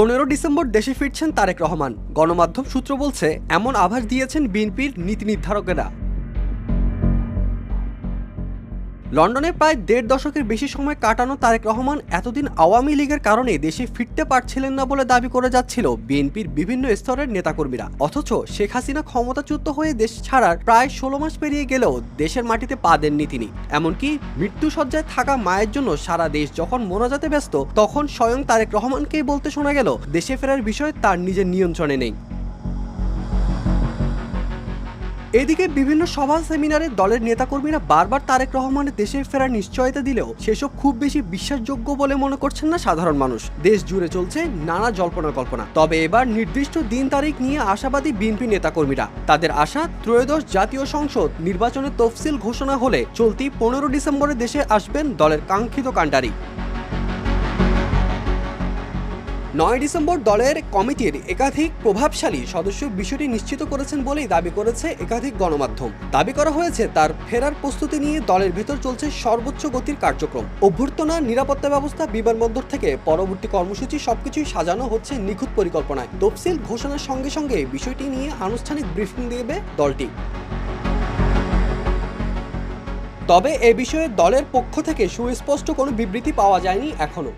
পনেরো ডিসেম্বর দেশে ফিরছেন তারেক রহমান। গণমাধ্যম সূত্র বলছে, এমন আভাস দিয়েছেন বিএনপির নীতি নির্ধারকেরা। লন্ডনে প্রায় দেড় দশকের বেশি সময় কাটানো তারেক রহমান এতদিন আওয়ামী লীগের কারণে দেশে ফিরতে পারছিলেন না বলে দাবি করে যাচ্ছিল বিএনপির বিভিন্ন স্তরের নেতাকর্মীরা। অথচ শেখ হাসিনা ক্ষমতাচ্যুত হয়ে দেশ ছাড়ার প্রায় ষোলো মাস পেরিয়ে গেলেও দেশের মাটিতে পা দেননি তিনি। এমনকি মৃত্যুসজ্জায় থাকা মায়ের জন্য সারা দেশ যখন মোনাজাতে ব্যস্ত, তখন স্বয়ং তারেক রহমানকেই বলতে শোনা গেল, দেশে ফেরার বিষয় তার নিজের নিয়ন্ত্রণে নেই। এদিকে বিভিন্ন সভা, সেমিনারে দলের নেতাকর্মীরা বারবার তারেক রহমানের দেশে ফেরার নিশ্চয়তা দিলেও সেসব খুব বেশি বিশ্বাসযোগ্য বলে মনে করছেন না সাধারণ মানুষ। দেশ জুড়ে চলছে নানা জল্পনা কল্পনা। তবে এবার নির্দিষ্ট দিন তারিখ নিয়ে আশাবাদী বিএনপি নেতাকর্মীরা। তাদের আশা, ত্রয়োদশ জাতীয় সংসদ নির্বাচনের তফসিল ঘোষণা হলে চলতি পনেরো ডিসেম্বরে দেশে আসবেন দলের কাঙ্ক্ষিত কাণ্ডারি। নয় ডিসেম্বর দলের কমিটির একাধিক প্রভাবশালী সদস্য বিষয়টি নিশ্চিত করেছেন বলেই দাবি করেছে একাধিক গণমাধ্যম। দাবি করা হয়েছে, তার ফেরার প্রস্তুতি নিয়ে দলের ভেতর চলছে সর্বোচ্চ গতির কার্যক্রম। অভ্যর্থনা, নিরাপত্তা ব্যবস্থা, বিমানবন্দর থেকে পরবর্তী কর্মসূচি সবকিছুই সাজানো হচ্ছে নিখুঁত পরিকল্পনায়। তফসিল ঘোষণার সঙ্গে সঙ্গে বিষয়টি নিয়ে আনুষ্ঠানিক ব্রিফিং দেবে দলটি। তবে এ বিষয়ে দলের পক্ষ থেকে সুস্পষ্ট কোনো বিবৃতি পাওয়া যায়নি এখনও